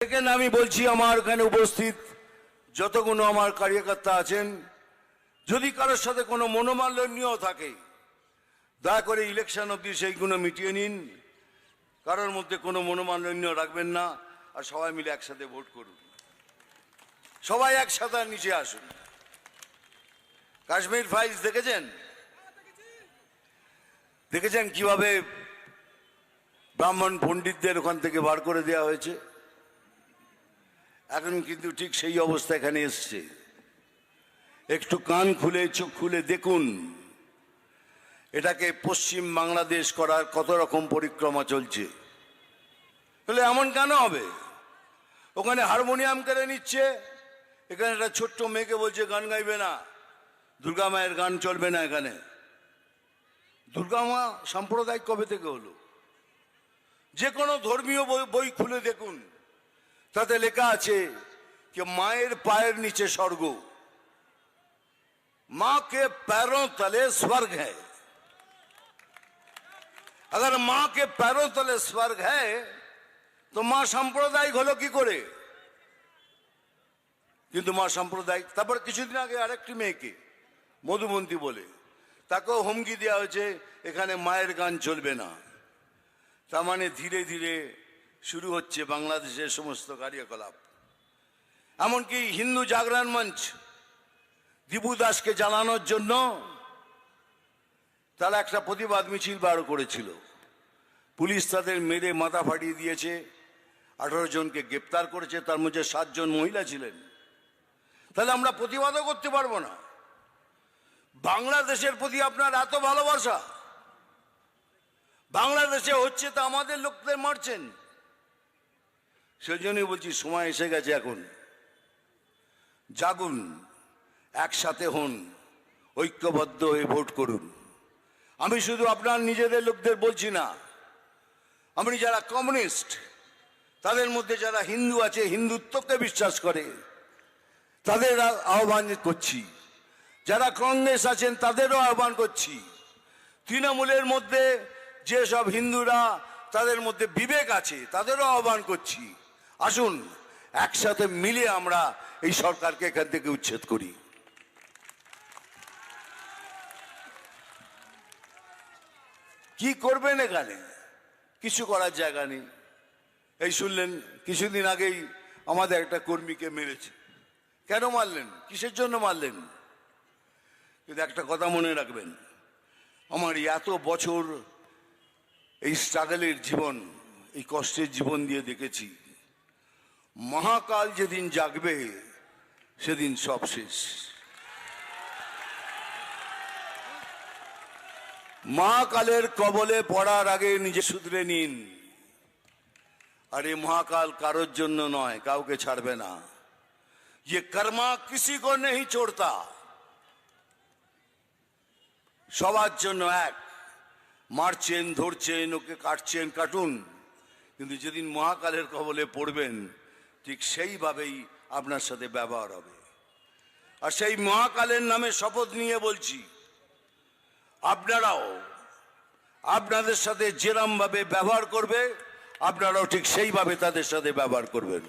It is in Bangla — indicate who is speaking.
Speaker 1: সেকেন্ড আমি বলছি, আমার এখানে উপস্থিত যতগুলো আমার কার্যকর্তা আছেন, যদি কারোর সাথে কোনো মনোমালিন্য থাকে, দয়া করে ইলেকশন অবধি সেইগুলো মিটিয়ে নিন। কারোর মধ্যে কোনো মনোমালিন্য রাখবেন না, আর সবাই মিলে একসাথে ভোট করুন। সবাই একসাথে নিচে আসুন। কাশ্মীর ফাইলস দেখেছেন? দেখেছেন কীভাবে ব্রাহ্মণ পণ্ডিতদের ওখান থেকে বার করে দেওয়া হয়েছে? এখন কিন্তু ঠিক সেই অবস্থা এখানে এসছে। একটু কান খুলে, চোখ খুলে দেখুন। এটাকে পশ্চিম বাংলাদেশ করার কত রকম পরিক্রমা চলছে। তাহলে এমন কেন হবে? ওখানে হারমোনিয়াম কেড়ে নিচ্ছে। এখানে একটা ছোট্ট মেয়েকে বলছে, গান গাইবে না। দুর্গা মায়ের গান চলবে না এখানে। দুর্গা মা সাম্প্রদায়িক কবে থেকে হলো? যে কোনো ধর্মীয় বই বই খুলে দেখুন। তাতে লেখা আছে कि मायर पायर नीचे स्वर्ग मां के पैरों तले स्वर्ग है अगर मां के पैरों तले स्वर्ग है তো মা সাম্প্রদায়িক হলো কি করে কিন্তু মা সাম্প্রদায়িক তারপর কিছুদিন আগে আরেকটি মেয়েকে মধুমন্তী বলে তাকেও হুমকি দেওয়া হয়েছে এখানে মায়ের গান চলবে না তার মানে ধীরে ধীরে শুরু হচ্ছে বাংলাদেশের সমস্ত কার্যকলাপ। এমনকি হিন্দু জাগরণ মঞ্চ দিবু দাসকে জ্বালানোর জন্য তারা একটা প্রতিবাদ মিছিল বার করেছিল। পুলিশ তাদের মেরে মাথা ফাটিয়ে দিয়েছে। আঠারো জনকে গ্রেপ্তার করেছে, তার মধ্যে সাতজন মহিলা ছিলেন। তাহলে আমরা প্রতিবাদও করতে পারব না। বাংলাদেশের প্রতি আপনার এত ভালোবাসা। বাংলাদেশে হচ্ছে তো আমাদের লোকদের মারছেন। সেই জন্যই বলছি, সময় এসে গেছে এখন। জাগুন, একসাথে হন, ঐক্যবদ্ধ হয়ে ভোট করুন। আমি শুধু আপনার নিজেদের লোকদের বলছি না, আমি যারা কমিউনিস্ট, তাদের মধ্যে যারা হিন্দু আছে, হিন্দুত্বকে বিশ্বাস করে, তাদের আহ্বান করছি। যারা কংগ্রেস আছেন, তাদেরও আহ্বান করছি। তৃণমূলের মধ্যে যেসব হিন্দুরা, তাদের মধ্যে বিবেক আছে, তাদেরও আহ্বান করছি। আসুন, একসাথে মিলে আমরা এই সরকারকে এখান থেকে উচ্ছেদ করি। কি করবেন এখানে? কিছু করার জায়গা নেই। এই শুনলেন, কিছুদিন আগেই আমাদের একটা কর্মীকে মেরেছে। কেন মারলেন? কিসের জন্য মারলেন? কিন্তু একটা কথা মনে রাখবেন, আমার এত বছর এই স্ট্রাগলের জীবন, এই কষ্টের জীবন দিয়ে দেখেছি। মহাকাল যেদিন জাগবে সেদিন সব শেষ মহাকালের কবলে পড়ার আগে নিজে শুধরে নিন আর এই মহাকাল কারোর জন্য নয় কাউকে ছাড়বে না ये कर्मा किसी को नहीं छोड़ता সবার জন্য এক মারছেন ধরছেন ওকে কাটছেন কাটুন কিন্তু যেদিন মহাকালের কবলে পড়বেন ঠিক সেইভাবেই আপনার সাথে ব্যবহার হবে। আর সেই মহাকালের নামে শপথ নিয়ে বলছি, আপনারাও আপনাদের সাথে যেরমভাবে ব্যবহার করবে, আপনারাও ঠিক সেইভাবে তাদের সাথে ব্যবহার করবেন।